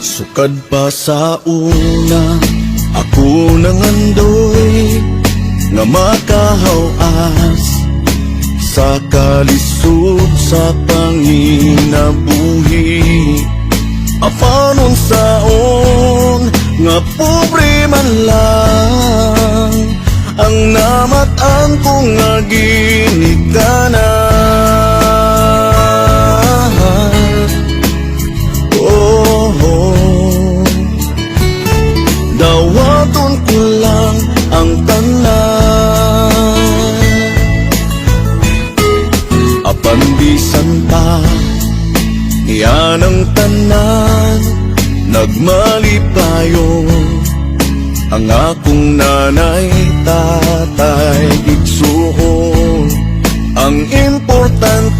Sukad pa sa una Ako nangandoy Nga makahawas. Sa kalisod sa panginabuhi Apanon saon Nga pobre man lang. Ang namatan ko nga ginikanan Oh, oh. Ko ang tanan Apandisan pa Yan ang tanan Ang akong nanay, tatay, igsuon Ang importante